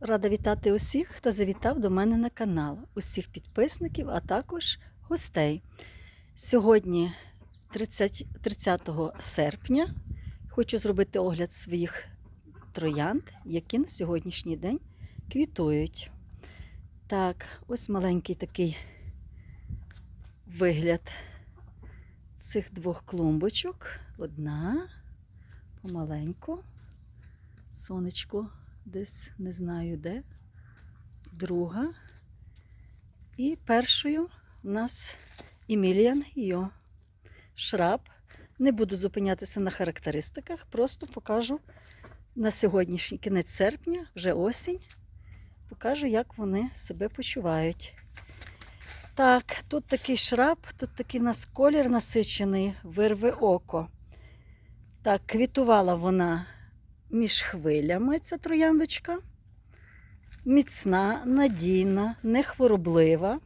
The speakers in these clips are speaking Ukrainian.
Рада вітати усіх, хто завітав до мене на канал, усіх підписників, а також гостей. Сьогодні, 30, 30 серпня, хочу зробити огляд своїх троянд, які на сьогоднішній день квітують. Так, ось маленький такий вигляд цих двох клумбочок. Одна помаленьку, сонечко десь не знаю де. Друга. І першою у нас Еміліан Йо. Шраб. Не буду зупинятися на характеристиках, просто покажу на сьогоднішній кінець серпня, вже осінь. Покажу, як вони себе почувають. Так, тут такий шраб, тут такий у нас колір насичений, вирви око. Так, квітувала вона між хвилями ця трояндочка. Міцна, надійна, нехвороблива.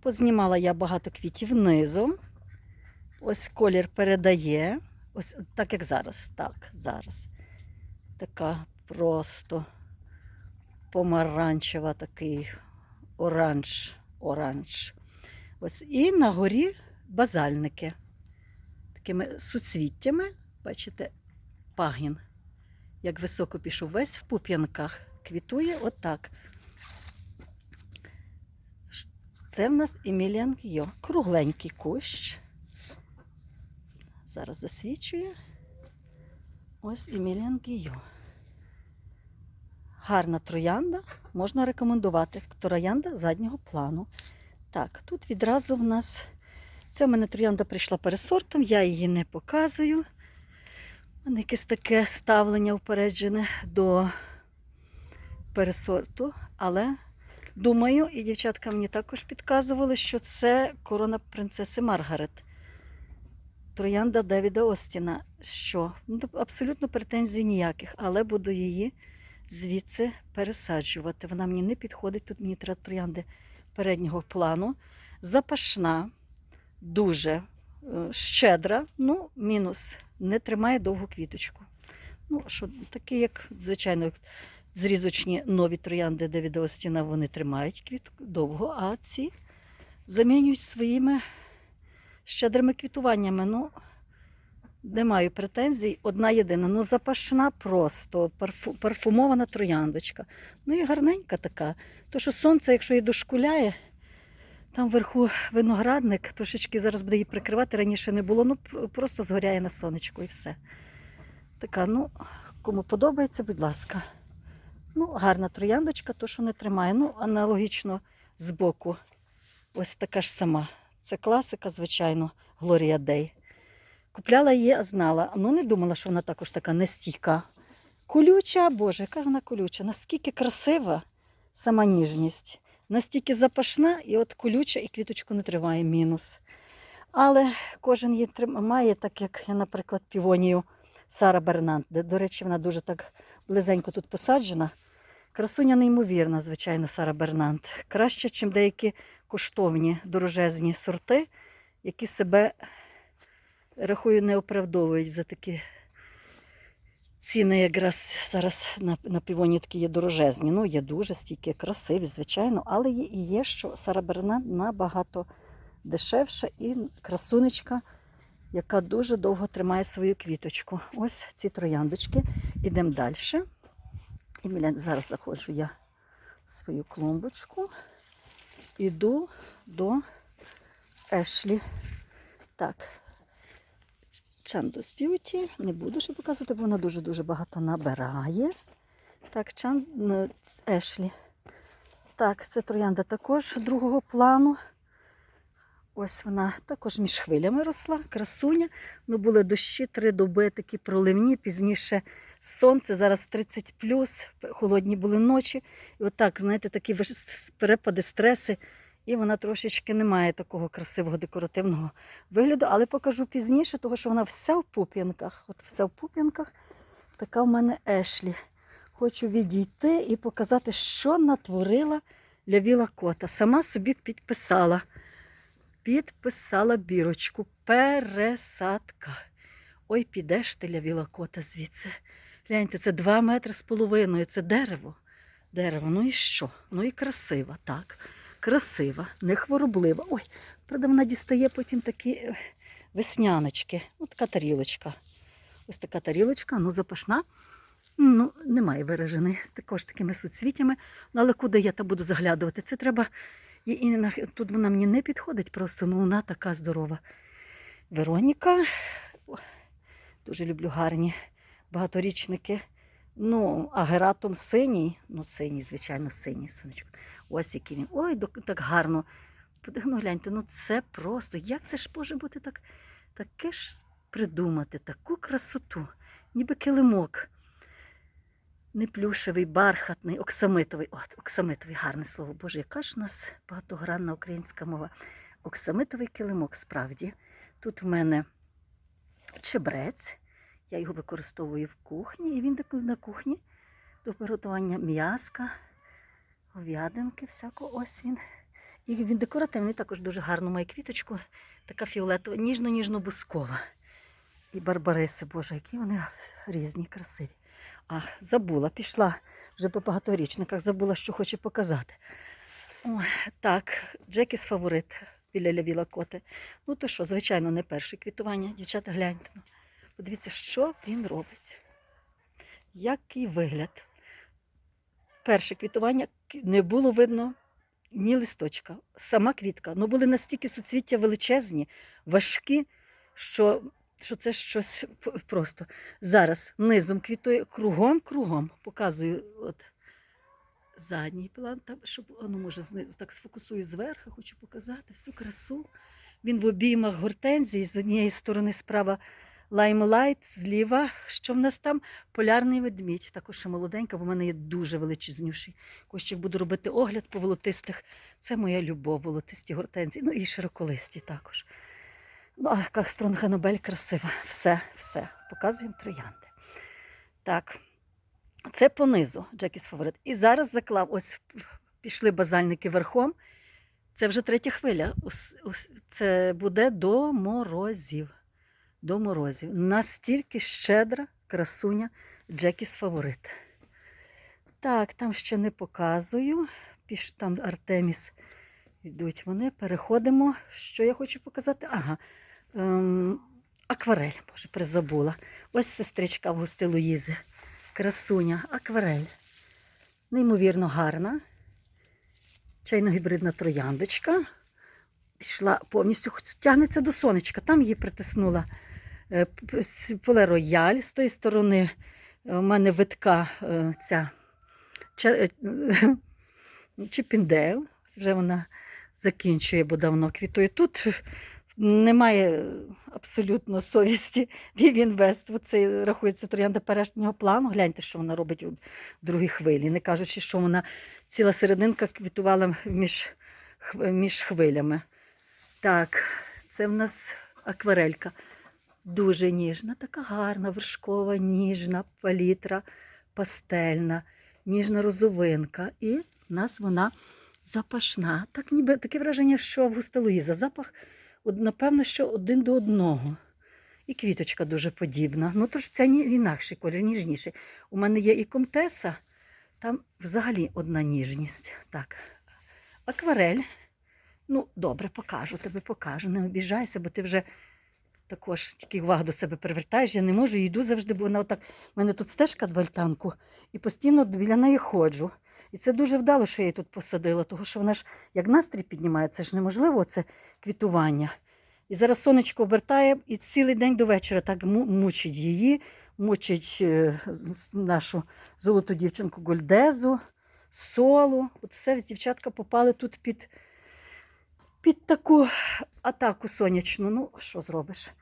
Познімала я багато квітів низом. Ось колір передає. Ось так, як зараз. Так, зараз. Така просто помаранчева, такий оранж. оранж. Ось. І на горі базальники. Такими суцвіттями, бачите, пагін як високо пішов, весь в пуп'янках. Квітує отак. Це в нас Еміліан Гьо. Кругленький кущ. Зараз засвічує. Ось Еміліан Гьо. Гарна троянда, можна рекомендувати. Троянда заднього плану. Так, тут відразу в нас. Це в мене троянда прийшла пересортом, я її не показую. Мене якесь таке ставлення упереджене до пересорту, але думаю, і дівчатка мені також підказували, що це корона принцеси Маргарет. Троянда Девіда Остіна. Що? Ну, абсолютно претензій ніяких, але буду її звідси пересаджувати. Вона мені не підходить. Тут мені треба троянди переднього плану. Запашна, дуже щедра, ну, мінус не тримає довгу квіточку. Ну, що такі, як, звичайно, зрізочні нові троянди Девіда Остіна, вони тримають квітку довго, а ці замінюють своїми щедрими квітуваннями. Ну, не маю претензій. Одна єдина. Ну, запашна просто, парфу, парфумована трояндочка. Ну і гарненька така. То, що сонце, якщо її дошкуляє, там вверху виноградник, трошечки зараз буде її прикривати, раніше не було, ну просто згоряє на сонечку і все. Така, ну, кому подобається, будь ласка. Ну, гарна трояндочка, то що не тримає. Ну, аналогічно збоку. Ось така ж сама. Це класика, звичайно, Глорія Дей. Купляла її, а знала. Ну, не думала, що вона також така нестійка. Колюча, боже, яка вона колюча, наскільки красива сама ніжність настільки запашна, і от колюча, і квіточку не тримає мінус. Але кожен її трим- має, так як я, наприклад, півонію Сара Бернант, де, до речі, вона дуже так близенько тут посаджена. Красуня неймовірна, звичайно, Сара Бернант. Краще, ніж деякі коштовні дорожезні сорти, які себе, рахую, не оправдовують за такі ціни якраз зараз на, на півоні такі є дорожезні. Ну, є дуже стійкі, красиві, звичайно, але є, і є, що Сара Бернант набагато дешевша і красунечка, яка дуже довго тримає свою квіточку. Ось ці трояндочки. Ідемо далі. І зараз заходжу я в свою клумбочку. Іду до Ешлі. Так. Чандос Б'юті. Не буду ще показувати, бо вона дуже-дуже багато набирає. Так, Чан... Ешлі. Так, це троянда також другого плану. Ось вона також між хвилями росла, красуня. Ну, були дощі, три доби такі проливні, пізніше сонце, зараз 30 холодні були ночі. І отак, знаєте, такі перепади, стреси. І вона трошечки не має такого красивого декоративного вигляду, але покажу пізніше, тому що вона вся в пуп'янках. От вся в пуп'янках. Така в мене Ешлі. Хочу відійти і показати, що натворила Лявіла кота. Сама собі підписала. Підписала бірочку. Пересадка. Ой, підеш ти, Лявіла кота, звідси. Гляньте, це 2 метри з половиною, це дерево. дерево. Ну і що? Ну і красива, так. Красива, не хвороблива. Ой, правда, вона дістає потім такі е, весняночки. Ось така тарілочка. Ось така тарілочка, ну запашна. Ну, немає виражений. Також такими суцвітями. Ну, але куди я та буду заглядувати? Це треба. І, і тут вона мені не підходить просто, ну вона така здорова. Вероніка. О, Дуже люблю гарні багаторічники. Ну, а гератом синій, ну синій, звичайно, синій сонечко. Ось який він. Ой, так гарно. Ну, гляньте, ну це просто. Як це ж може бути так, таке ж придумати, таку красоту, ніби килимок. Не плюшевий, бархатний, оксамитовий. От, оксамитовий, гарне слово. Боже, яка ж у нас багатогранна українська мова. Оксамитовий килимок, справді. Тут в мене чебрець. Я його використовую в кухні, і він на кухні до приготування м'яска, говядинки, всякого. Ось він. І він декоративний, також дуже гарно має квіточку, така фіолетова, ніжно-ніжно-бускова. І барбариси, боже, які вони різні, красиві. А, забула, пішла вже по багаторічниках, забула, що хоче показати. Ой, так, Джекіс фаворит біля Лявіла Коти. Ну то що, звичайно, не перше квітування. Дівчата, гляньте. Ну. Подивіться, що він робить. Який вигляд. Перше квітування не було видно ні листочка, сама квітка. Ну були настільки суцвіття величезні, важкі, що, що це щось просто. Зараз низом квітує кругом, кругом. Показую от задній план, там, щоб ну, може знизу так сфокусую зверху, хочу показати всю красу. Він в обіймах гортензії з однієї сторони справа лаймлайт, зліва. Що в нас там? Полярний ведмідь. Також молоденька, бо в мене є дуже величезніший. Кощик буду робити огляд по волотистих. Це моя любов, волотисті гортензії. Ну і широколисті також. Ну, а як Стронгенобель красива. Все, все. Показуємо троянди. Так, це понизу Джекіс фаворит. І зараз заклав, ось пішли базальники верхом. Це вже третя хвиля. Це буде до морозів. До морозів. Настільки щедра красуня Джекіс фаворит. Так, там ще не показую. Піш, там Артеміс йдуть вони. Переходимо. Що я хочу показати? Ага. Ем, акварель, боже, призабула. Ось сестричка Августи Луїзи. Красуня, акварель. Неймовірно гарна. Чайно-гібридна трояндочка. Пішла повністю, тягнеться до сонечка. Там її притиснула поле рояль. З тої сторони е, у мене витка е, ця е, чіпіндейл. Вже вона закінчує, бо давно квітує. Тут немає абсолютно совісті Вівінвест. Це рахується троянда переднього плану. Гляньте, що вона робить у другій хвилі. Не кажучи, що вона ціла серединка квітувала між, між хвилями. Так, це в нас акварелька. Дуже ніжна, така гарна, вершкова, ніжна палітра, пастельна, ніжна розовинка. І в нас вона запашна. Так ніби таке враження, що Августа Луїза. Запах, напевно, що один до одного. І квіточка дуже подібна. Ну, тож це інакший колір, ніжніший. У мене є і комтеса, там взагалі одна ніжність. Так, акварель. Ну, добре, покажу, тебе покажу. Не обіжайся, бо ти вже також тільки увагу до себе привертаєш. Я не можу, йду завжди, бо вона отак. У мене тут стежка в альтанку, і постійно біля неї ходжу. І це дуже вдало, що я її тут посадила, тому що вона ж як настрій піднімає, це ж неможливо, це квітування. І зараз сонечко обертає і цілий день до вечора так мучить її, мучить е, нашу золоту дівчинку Гольдезу, солу. От все дівчатка попали тут під, під таку атаку сонячну. Ну, що зробиш?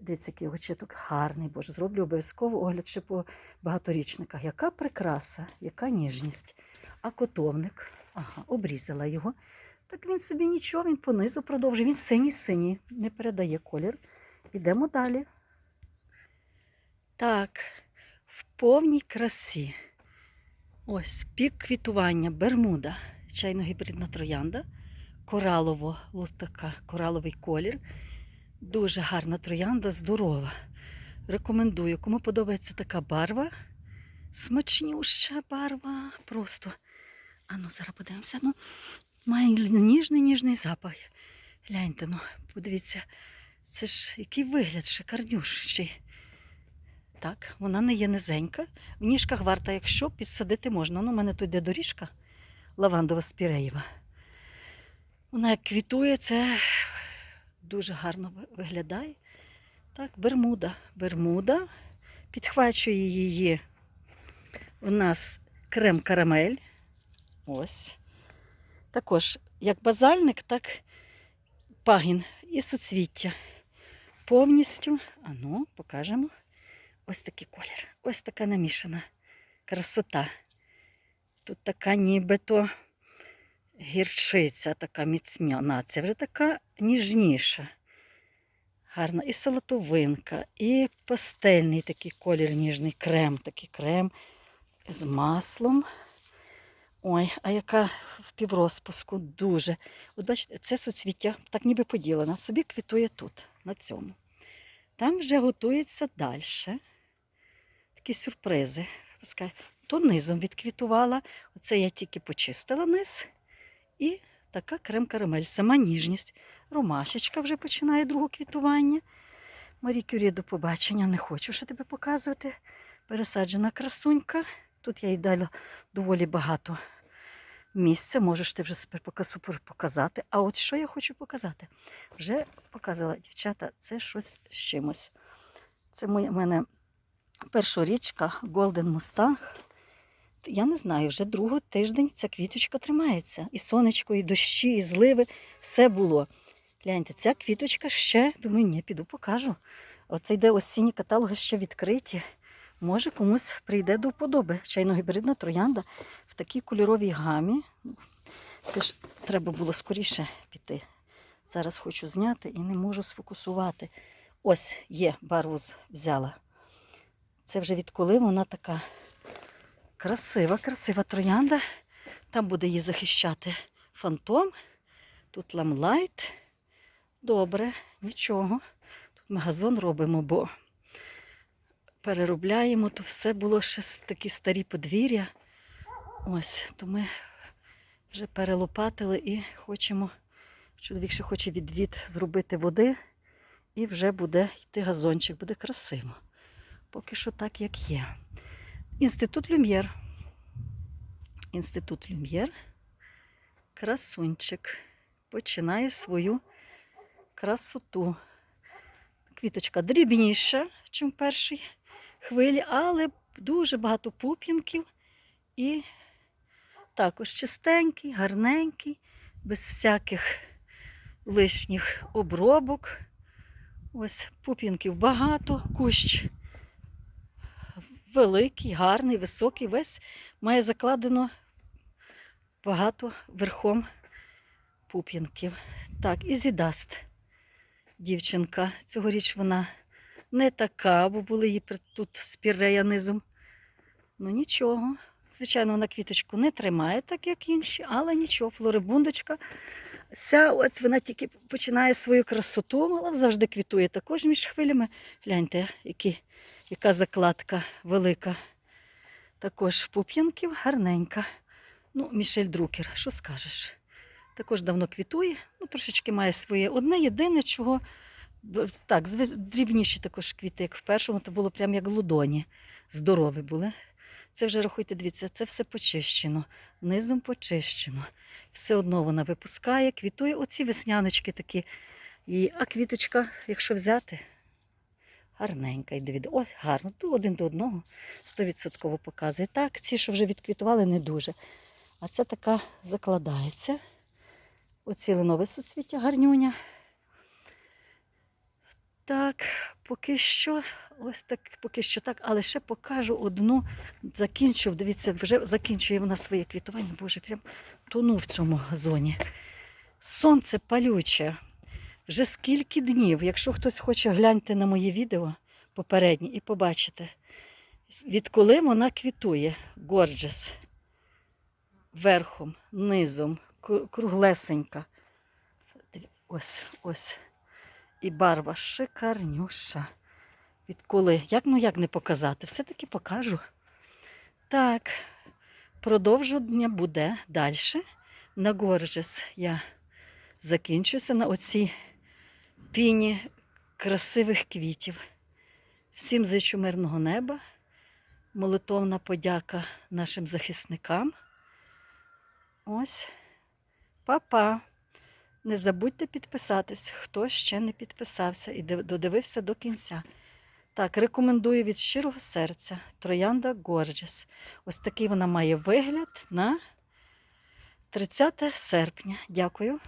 Дивіться, який очіток гарний, боже, зроблю обов'язково огляд ще по багаторічниках. Яка прикраса, яка ніжність. А котовник, ага, обрізала його. Так він собі нічого, він понизу продовжує. Він синій-синій, не передає колір. Ідемо далі. Так, в повній красі. Ось пік квітування, бермуда, чайно-гібридна троянда, коралово, кораловий колір. Дуже гарна троянда, здорова. Рекомендую, кому подобається така барва. Смачнюща барва. Просто А ну, зараз подивимося. Ну, має ніжний ніжний запах. Гляньте, ну, подивіться, це ж який вигляд шикарнющий. Так, вона не є низенька. В ніжках варта, якщо підсадити можна. Ну, у мене тут йде доріжка лавандова спіреєва. Вона як квітує, це дуже гарно виглядає. Так, бермуда. Бермуда. Підхвачує її у нас крем карамель. Ось. Також як базальник, так пагін і суцвіття. Повністю, а ну, покажемо. Ось такий колір. Ось така намішана красота. Тут така нібито гірчиця, така міцняна. Це вже така ніжніша. Гарна і салатовинка, і пастельний такий колір ніжний крем, такий крем з маслом. Ой, а яка в піврозпуску дуже. От бачите, це суцвіття так ніби поділено. Собі квітує тут, на цьому. Там вже готується далі. Такі сюрпризи. То низом відквітувала. Оце я тільки почистила низ. І така крем-карамель, сама ніжність. Ромашечка вже починає друге квітування. Марі Кюрі, до побачення, не хочу ще тебе показувати. Пересаджена красунька. Тут я їй дала доволі багато місця. Можеш ти вже супер показати. А от що я хочу показати? Вже показала дівчата, це щось з чимось. Це в мене першорічка Golden Mustang. Я не знаю, вже другий тиждень ця квіточка тримається. І сонечко, і дощі, і зливи, все було. Гляньте, ця квіточка ще, думаю, ні, піду покажу. Оце йде осінні каталоги ще відкриті. Може, комусь прийде до вподоби. Чайно-гібридна троянда в такій кольоровій гамі. Це ж треба було скоріше піти. Зараз хочу зняти і не можу сфокусувати. Ось є, барву взяла. Це вже відколи вона така красива, красива троянда. Там буде її захищати фантом. Тут ламлайт. Добре, нічого. Тут ми газон робимо, бо переробляємо, то все було ще такі старі подвір'я. Ось, то ми вже перелопатили і хочемо. Чоловік ще хоче відвід зробити води, і вже буде йти газончик, буде красиво. Поки що так, як є. Інститут Люм'єр. Інститут Люм'єр. Красунчик. Починає свою красоту. Квіточка дрібніша, ніж в першій хвилі, але дуже багато пуп'янків і також чистенький, гарненький, без всяких лишніх обробок. Ось пуп'янків багато, кущ великий, гарний, високий, весь має закладено багато верхом пуп'янків. Так, і зідаст дівчинка. Цьогоріч вона не така, бо були її тут спірея низом. Ну нічого. Звичайно, вона квіточку не тримає, так як інші, але нічого, флорибундочка. Ся, ось вона тільки починає свою красоту, але завжди квітує також між хвилями. Гляньте, які, яка закладка велика. Також пуп'янків гарненька. Ну, Мішель Друкер, що скажеш? Також давно квітує, ну трошечки має своє. Одне єдине, чого так, дрібніші також квіти, як в першому, то було прям як лудоні. Здорові були. Це вже рахуйте, дивіться, це все почищено, низом почищено. Все одно вона випускає, квітує оці весняночки такі. І, а квіточка, якщо взяти, гарненька, йде від. Ось гарно, то один до одного 100% показує. Так, ці, що вже відквітували, не дуже. А це така закладається. Оці нове суцвіття гарнюня. Так, поки що, ось так, поки що так, але ще покажу одну. Закінчу, дивіться, вже закінчує вона своє квітування. Боже, прям тону в цьому газоні. Сонце палюче. Вже скільки днів. Якщо хтось хоче, гляньте на моє відео попереднє і побачите, відколи вона квітує. Горджес. Верхом, низом, круглесенька. Ось, ось. І барва шикарнюша. Відколи? Як ну як не показати? Все-таки покажу. Так, Продовження буде далі. На Горджес я закінчуся на оцій піні красивих квітів. Всім зичу мирного неба, молитовна подяка нашим захисникам. Ось, па-па. Не забудьте підписатись, хто ще не підписався і додивився до кінця. Так, рекомендую від щирого серця Троянда Gorgeous. Ось такий вона має вигляд на 30 серпня. Дякую.